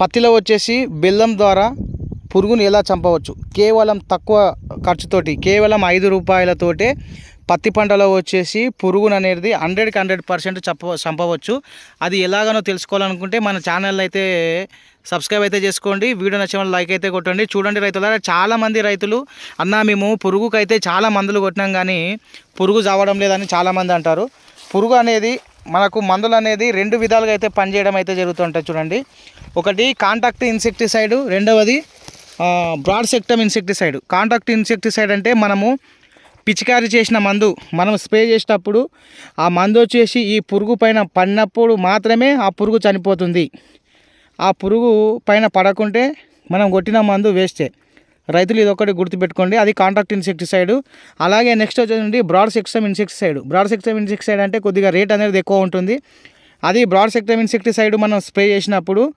పత్తిలో వచ్చేసి బెల్లం ద్వారా పురుగుని ఎలా చంపవచ్చు? కేవలం తక్కువ ఖర్చుతోటి కేవలం ఐదు రూపాయలతోటే పత్తి పంటలో వచ్చేసి పురుగును అనేది హండ్రెడ్కి హండ్రెడ్ పర్సెంట్ చంప చంపవచ్చు. అది ఎలాగనో తెలుసుకోవాలనుకుంటే మన ఛానల్ అయితే సబ్స్క్రైబ్ అయితే చేసుకోండి. వీడియో నచ్చిన లైక్ అయితే కొట్టండి. చూడండి రైతులారా చాలామంది రైతులు అన్న మేము పురుగుకైతే చాలా మందులు కొట్టినాం కానీ పురుగు చావడం లేదని చాలామంది అంటారు. పురుగు అనేది మనకు మందులు అనేది రెండు విధాలుగా అయితే పనిచేయడం అయితే జరుగుతుంటుంది చూడండి. ఒకటి కాంటాక్ట్ ఇన్సెక్టిసైడ్ రెండవది broad spectrum insecticide contact insecticide అంటే మనము పిచికారి చేసిన మందు మనం స్ప్రే చేసేటప్పుడు ఆ మందు వచ్చేసి ఈ పురుగు పైన పడినప్పుడు మాత్రమే ఆ పురుగు చనిపోతుంది. ఆ పురుగు పైన పడకుంటే మనం కొట్టిన మందు వేస్టే రైతులు ఇది ఒకటి గుర్తుపెట్టుకోండి. అది కాంట్రాక్ట్ ఇన్సెక్టిసైడ్. అలాగే నెక్స్ట్ వచ్చేసి broad spectrum insecticide. Broad spectrum insecticide అంటే కొద్దిగా రేట్ అనేది ఎక్కువ ఉంటుంది. అది బ్రాడ్ సెక్టమ్ ఇన్సెక్టిసైడ్ మనం స్ప్రే చేసినప్పుడు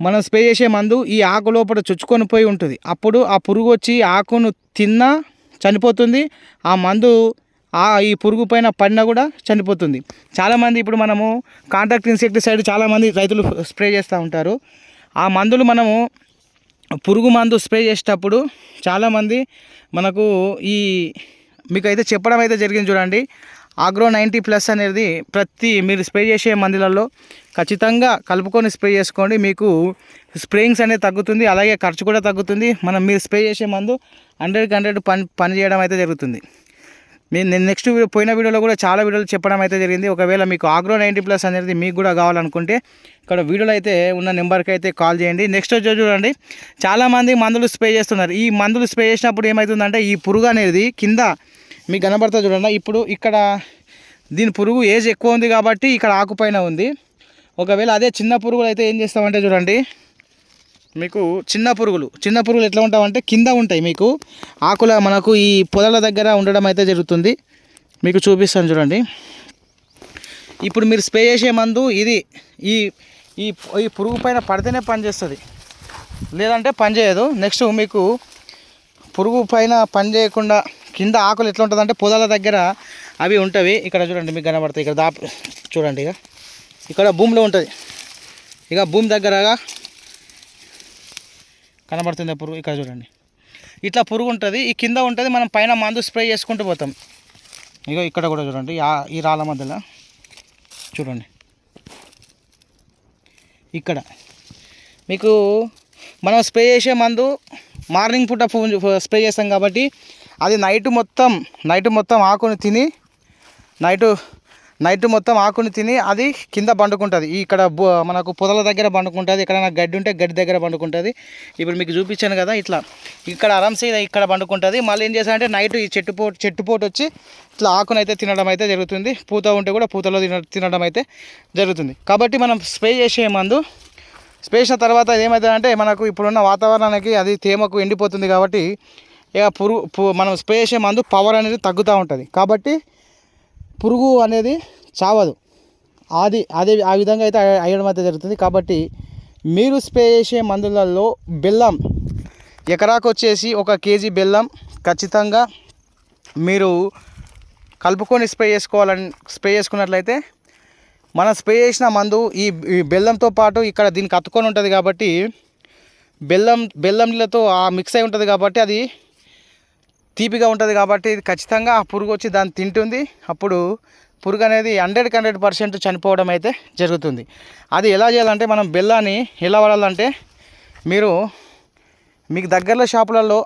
మనం స్ప్రే చేసే మందు ఈ ఆకు లోపల చొచ్చుకొని పోయి ఉంటుంది. అప్పుడు ఆ పురుగు వచ్చి ఆకును తిన్నా చనిపోతుంది. ఆ మందు ఆ ఈ పురుగు పైన పడినా కూడా చనిపోతుంది. చాలామంది ఇప్పుడు మనము కాంట్రాక్ట్ ఇన్సెక్టిసైడ్ చాలామంది రైతులు స్ప్రే చేస్తూ ఉంటారు. ఆ మందులు మనము పురుగు మందు స్ప్రే చేసేటప్పుడు చాలామంది మనకు ఈ మీకు అయితే చెప్పడం అయితే జరిగింది చూడండి. ఆగ్రో నైంటీ ప్లస్ అనేది ప్రతి మీరు స్ప్రే చేసే మందులలో ఖచ్చితంగా కలుపుకొని స్ప్రే చేసుకోండి. మీకు స్ప్రేయింగ్స్ అనేది తగ్గుతుంది అలాగే ఖర్చు కూడా తగ్గుతుంది. మనం మీరు స్ప్రే చేసే మందు హండ్రెడ్కి హండ్రెడ్ పని పని చేయడం అయితే జరుగుతుంది. నేను నేను నెక్స్ట్ వీడియో పోయిన వీడియోలో కూడా చాలా వీడియోలు చెప్పడం అయితే జరిగింది. ఒకవేళ మీకు ఆగ్రో నైంటీ ప్లస్ అనేది మీకు కూడా కావాలనుకుంటే ఇక్కడ వీడియోలో అయితే ఉన్న నెంబర్కి అయితే కాల్ చేయండి. నెక్స్ట్ వచ్చి చూడండి. చాలామంది మందులు స్ప్రే చేస్తున్నారు. ఈ మందులు స్ప్రే చేసినప్పుడు ఏమవుతుందంటే ఈ పురుగు అనేది కింద మీకు కనబడతా చూడండి. ఇప్పుడు ఇక్కడ దీని పురుగు ఏజ్ ఎక్కువ ఉంది కాబట్టి ఇక్కడ ఆకుపైన ఉంది. ఒకవేళ అదే చిన్న పురుగులు అయితే ఏం చేస్తామంటే చూడండి. మీకు చిన్న పురుగులు. చిన్న పురుగులు ఎట్లా ఉంటామంటే కింద ఉంటాయి మీకు. ఆకుల మనకు ఈ పొదల దగ్గర ఉండడం అయితే జరుగుతుంది. మీకు చూపిస్తాను చూడండి. ఇప్పుడు మీరు స్ప్రే చేసే మందు ఇది ఈ ఈ ఈ పురుగు పైన పడితేనే పనిచేస్తుంది లేదంటే పనిచేయదు నెక్స్ట్ మీకు పురుగు పైన పని చేయకుండా కింద ఆకులు ఎట్లా ఉంటుందంటే పొదల దగ్గర అవి ఉంటవి. ఇక్కడ చూడండి మీకు కనబడతాయి. ఇక్కడ దా చూడండి ఇక. ఇక్కడ భూమిలో ఉంటుంది. ఇక భూమి దగ్గరగా కనబడుతుంది ఆ పురుగు. ఇక్కడ చూడండి. ఇట్లా పురుగు ఉంటుంది ఈ కింద ఉంటుంది మనం పైన మందు స్ప్రే చేసుకుంటూ పోతాం. ఇగో ఇక్కడ కూడా చూడండి ఈ రాళ్ళ మధ్యలో. చూడండి. ఇక్కడ. మీకు మనం స్ప్రే చేసే మందు మార్నింగ్ పూట స్ప్రే చేస్తాం కాబట్టి అది నైట్ మొత్తం నైట్ మొత్తం ఆకుని తిని నైటు నైట్ మొత్తం ఆకుని తిని అది కింద పండుకుంటుంది. ఇక్కడ మనకు పొదల దగ్గర పండుకుంటుంది ఇక్కడ గడ్డి ఉంటే గడ్డి దగ్గర పండుకుంటుంది. ఇప్పుడు మీకు చూపించాను కదా ఇట్లా. ఇక్కడ ఆరామ్సే ఇక్కడ పండుకుంటుంది. మళ్ళీ ఏం చేస్తానంటే నైట్ ఈ చెట్టు పోటు చెట్టు పోటు వచ్చి ఇట్లా ఆకును అయితే తినడం అయితే జరుగుతుంది. పూత ఉంటే కూడా పూతలో తిన తినడం అయితే జరుగుతుంది. కాబట్టి మనం స్ప్రే చేసే మందు స్ప్రే చేసిన తర్వాత ఏమవుతుందంటే మనకు ఇప్పుడున్న వాతావరణానికి అది తేమకు ఎండిపోతుంది కాబట్టి ఇక పురుగు మనం స్ప్రే చేసే మందు పవర్ అనేది తగ్గుతూ ఉంటుంది. కాబట్టి పురుగు అనేది చావదు. అది అదే ఆ విధంగా అయితే అయ్యడం అయితే జరుగుతుంది. కాబట్టి మీరు స్ప్రే చేసే మందులలో బెల్లం ఎకరాకు వచ్చేసి ఒక కేజీ బెల్లం ఖచ్చితంగా మీరు కలుపుకొని స్ప్రే చేసుకోవాలని స్ప్రే చేసుకున్నట్లయితే మనం స్ప్రే చేసిన మందు ఈ ఈ బెల్లంతో పాటు ఇక్కడ దీనికి అతుకొని ఉంటుంది కాబట్టి బెల్లం బెల్లం నీళ్ళతో ఆ మిక్స్ అయి ఉంటుంది కాబట్టి అది తీపిగా ఉంటుంది కాబట్టి ఇది ఖచ్చితంగా ఆ పురుగు వచ్చి దాన్ని తింటుంది. అప్పుడు పురుగు అనేది హండ్రెడ్కి హండ్రెడ్ పర్సెంట్ చనిపోవడం అయితే జరుగుతుంది. అది ఎలా చేయాలంటే మనం బెల్లాన్ని ఎలా వాడాలంటే మీరు మీకు దగ్గరలో షాపులలో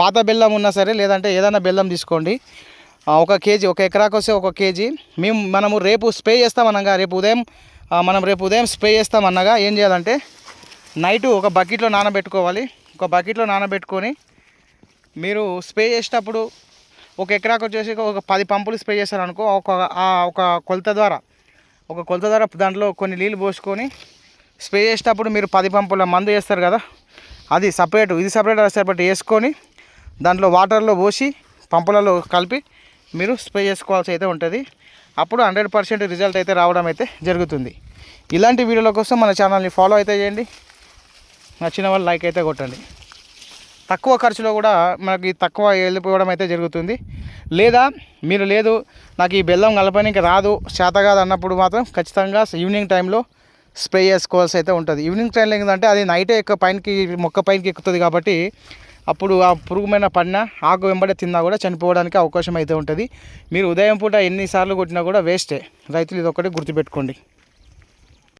పాత బెల్లం ఉన్నా సరే లేదంటే ఏదైనా బెల్లం తీసుకోండి. ఒక కేజీ ఒక ఎకరాకు వస్తే ఒక కేజీ. మేము మనము రేపు స్ప్రే చేస్తామనగా రేపు ఉదయం మనం రేపు ఉదయం స్ప్రే చేస్తామన్నగా ఏం చేయాలంటే నైటు ఒక బకెట్లో నానబెట్టుకోవాలి. ఒక బకెట్లో నానబెట్టుకొని మీరు స్ప్రే చేసేటప్పుడు ఒక ఎకరాకు వచ్చేసి ఒక పది పంపులు స్ప్రే చేస్తారు అనుకో ఒక ఒక కొలత ద్వారా ఒక కొలత ద్వారా దాంట్లో కొన్ని నీళ్ళు పోసుకొని స్ప్రే చేసేటప్పుడు మీరు పది పంపుల మందు వేస్తారు కదా అది సపరేట్ ఇది సపరేట్ అది సపరేట్ వేసుకొని దాంట్లో వాటర్లో పోసి పంపులలో కలిపి మీరు స్ప్రే చేసుకోవాల్సి అయితే ఉంటుంది. అప్పుడు హండ్రెడ్ పర్సెంట్ రిజల్ట్ అయితే రావడం అయితే జరుగుతుంది. ఇలాంటి వీడియోల కోసం మన ఛానల్ని ఫాలో అయితే చేయండి. నచ్చిన వాళ్ళు లైక్ అయితే కొట్టండి. తక్కువ ఖర్చులో కూడా మనకి తక్కువ వెళ్ళిపోవడం అయితే జరుగుతుంది. లేదా మీరు లేదు నాకు ఈ బెల్లం కలపడానికి రాదు చేత కాదు అన్నప్పుడు మాత్రం ఖచ్చితంగా ఈవినింగ్ టైంలో స్ప్రే చేసుకోవాల్సి అయితే ఉంటుంది. ఈవినింగ్ టైంలో ఏంటంటే అది నైటే ఎక్కువ పైనకి మొక్క పైనకి ఎక్కుతుంది కాబట్టి అప్పుడు ఆ పురుగుమైన పడిన ఆకు వెంబడి తిన్నా కూడా చనిపోవడానికి అవకాశం అయితే ఉంటుంది. మీరు ఉదయం పూట ఎన్నిసార్లు కొట్టినా కూడా వేస్టే. రైతులు ఇది ఒకటి గుర్తుపెట్టుకోండి.